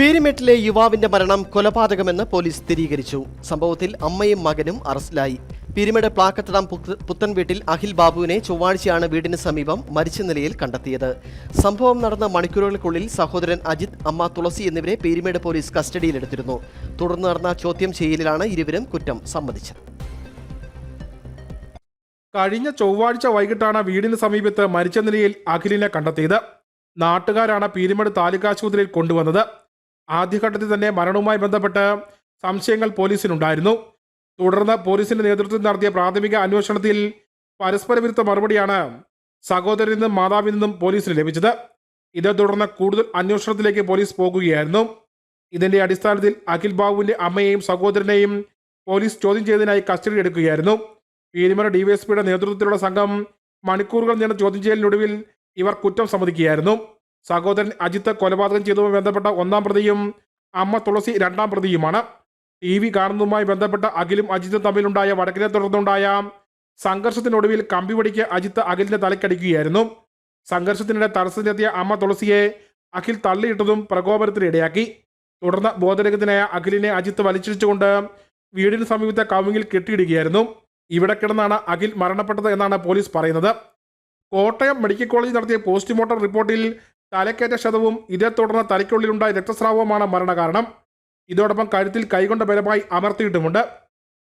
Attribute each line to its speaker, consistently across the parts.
Speaker 1: പീരിമേട്ടിലെ യുവാവിന്റെ മരണം കൊലപാതകമെന്ന് പോലീസ് സ്ഥിരീകരിച്ചു. സംഭവത്തിൽ അമ്മയും മകനും അറസ്റ്റിലായി. പീരിമേട് പ്ലാക്കത്തടം പുത്തൻ വീട്ടിൽ അഖിൽ ബാബുവിനെ ചൊവ്വാഴ്ചയാണ് വീടിന് സമീപം മരിച്ച നിലയിൽ കണ്ടെത്തിയത്. സംഭവം നടന്ന മണിക്കൂറുകൾക്കുള്ളിൽ സഹോദരൻ അജിത് അമ്മ തുളസി എന്നിവരെ പീരിമേട് പോലീസ് കസ്റ്റഡിയിലെടുത്തിരുന്നു. തുടർന്ന് നടന്ന ചോദ്യം ചെയ്യലിലാണ് ഇരുവരും കുറ്റം സമ്മതിച്ചത്.
Speaker 2: കഴിഞ്ഞ ചൊവ്വാഴ്ച വൈകിട്ടാണ് വീടിന് സമീപത്ത് മരിച്ച നിലയിൽ അഖിലിനെ കണ്ടെത്തിയത്. നാട്ടുകാരാണ് പീരുമേട് താലൂക്ക് ആശുപത്രിയിൽ കൊണ്ടുവന്നത്. ആദ്യഘട്ടത്തിൽ തന്നെ മരണവുമായി ബന്ധപ്പെട്ട് സംശയങ്ങൾ പോലീസിനുണ്ടായിരുന്നു. തുടർന്ന് പോലീസിന്റെ നേതൃത്വത്തിൽ നടത്തിയ പ്രാഥമിക അന്വേഷണത്തിൽ പരസ്പര വിരുദ്ധ മറുപടിയാണ് സഹോദരനിൽ നിന്നും മാതാവിൽ നിന്നും പോലീസിന് ലഭിച്ചത്. ഇതേ തുടർന്ന് കൂടുതൽ അന്വേഷണത്തിലേക്ക് പോലീസ് പോകുകയായിരുന്നു. ഇതിന്റെ അടിസ്ഥാനത്തിൽ അഖിൽ ബാബുവിന്റെ അമ്മയെയും സഹോദരനെയും പോലീസ് ചോദ്യം ചെയ്തതിനായി കസ്റ്റഡി എടുക്കുകയായിരുന്നു. പീരിമല ഡിവൈഎസ്പിയുടെ നേതൃത്വത്തിലുള്ള സംഘം മണിക്കൂറുകൾ നീണ്ട ചോദ്യം ചെയ്യലിനൊടുവിൽ ഇവർ കുറ്റം സമ്മതിക്കുകയായിരുന്നു. സഹോദരൻ അജിത്ത് കൊലപാതകം ചെയ്തതുമായി ബന്ധപ്പെട്ട ഒന്നാം പ്രതിയും അമ്മ തുളസി രണ്ടാം പ്രതിയുമാണ്. ടി വി കാണുന്നതുമായി ബന്ധപ്പെട്ട അഖിലും അജിത്തും തമ്മിലുണ്ടായ വടക്കിനെ തുടർന്നുണ്ടായ സംഘർഷത്തിനൊടുവിൽ കമ്പി പിടിക്ക് അജിത്ത് അഖിലിന്റെ തലക്കടിക്കുകയായിരുന്നു. സംഘർഷത്തിനിടെ തടസ്സത്തിനെത്തിയ അമ്മ തുളസിയെ അഖിൽ തള്ളിയിട്ടതും പ്രകോപനത്തിന് ഇടയാക്കി. തുടർന്ന് ബോധരഹിതനായ അഖിലിനെ അജിത്ത് വലിച്ചിടിച്ചുകൊണ്ട് വീടിന് സമീപത്തെ കവുങ്ങിൽ കെട്ടിയിടുകയായിരുന്നു. ഇവിടെ കിടന്നാണ് അഖിൽ മരണപ്പെട്ടത് എന്നാണ് പോലീസ് പറയുന്നത്. കോട്ടയം മെഡിക്കൽ കോളേജിൽ നടത്തിയ പോസ്റ്റ്മോർട്ടം റിപ്പോർട്ടിൽ തലക്കേറ്റ ക്ഷതവും ഇതേ തുടർന്ന് തലയ്ക്കുള്ളിലുണ്ടായ രക്തസ്രാവവുമാണ് മരണകാരണം ഇതോടൊപ്പം കഴുത്തിൽ കൈകൊണ്ട ബലമായി അമർത്തിയിട്ടുമുണ്ട്.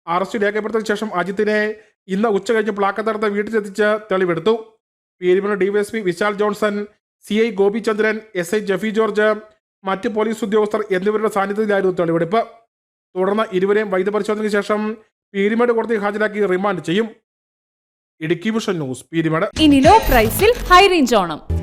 Speaker 2: അറസ്റ്റ് രേഖപ്പെടുത്തിയ ശേഷം അജിത്തിനെ ഇന്ന് ഉച്ച കഴിഞ്ഞ് പ്ലാക്കത്തടത്ത് വീട്ടിലെത്തിച്ച് തെളിവെടുത്തു. Peerumala DYSP Vishal Johnson C I Gopichandran S I Jaffy George മറ്റ് പോലീസ് ഉദ്യോഗസ്ഥർ എന്നിവരുടെ സാന്നിധ്യത്തിലായിരുന്നു തെളിവെടുപ്പ്. തുടർന്ന് ഇരുവരെയും വൈദ്യപരിശോധനയ്ക്ക് ശേഷം പീരുമേട് കോടതി ഹാജരാക്കി റിമാൻഡ് ചെയ്യും. Idukki vision news Peermade.
Speaker 3: ഇനി ലോ പ്രൈസിൽ ഹൈ റേഞ്ച് ഓണം.